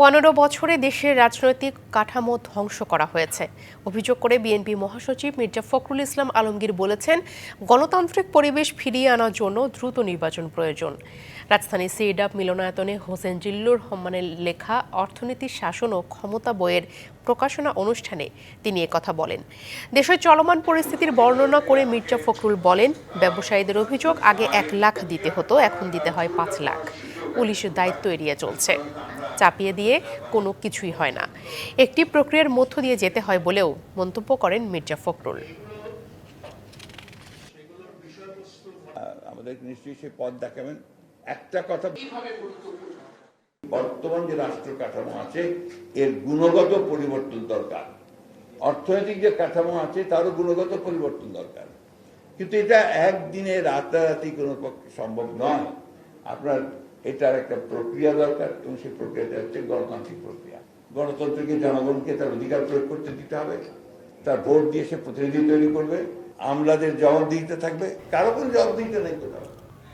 পনেরো বছরে দেশের রাজনৈতিক কাঠামো ধ্বংস করা হয়েছে। অভিযোগ করে বিএনপি মহাসচিব মির্জা ফখরুল ইসলাম আলমগীর বলেছেন, গণতান্ত্রিক পরিবেশ ফিরিয়ে আনার জন্য দ্রুত নির্বাচন প্রয়োজন। রাজধানী সিডাপ মিলনায়তনে হোসেন জিল্লুর রহমানের লেখা অর্থনীতি, শাসন ও ক্ষমতা বইয়ের প্রকাশনা অনুষ্ঠানে তিনি কথা বলেন। দেশের চলমান পরিস্থিতির বর্ণনা করে মির্জা ফখরুল বলেন, ব্যবসায়ীদের অভিযোগ আগে এক লাখ দিতে হতো, এখন দিতে হয় পাঁচ লাখ। পুলিশের দায়িত্ব এড়িয়ে চলছে। চাপিয়ে দিয়ে কোনো কিছুই হয় না। একটি প্রক্রিয়ার মধ্য দিয়ে যেতে হয় বলেও মন্তব্য করেন মির্জা ফখরুল। আমাদের নিশ্চয়ই সেই পথ দেখাবেন। একটা কথা বর্তমান যে রাষ্ট্র কাঠামো আছে, এর গুণগত পরিবর্তন দরকার। অর্থনৈতিক যে কাঠামো আছে, তারও গুণগত পরিবর্তন দরকার। কিন্তু এটা একদিনে রাতারাতি কোনো পক্ষে সম্ভব নয়। আপনার এটার একটা প্রক্রিয়া দরকার এবং সেই প্রক্রিয়াটা হচ্ছে গণতান্ত্রিক প্রক্রিয়া। গণতন্ত্রকে জনগণকে তার অধিকার প্রয়োগ করতে দিতে হবে, তার ভোট দিয়ে সে প্রতিনিধি তৈরি করবে, আমলাদের জবাব দিতে থাকবে, কারও কোনো দিতে নেই কোথাও।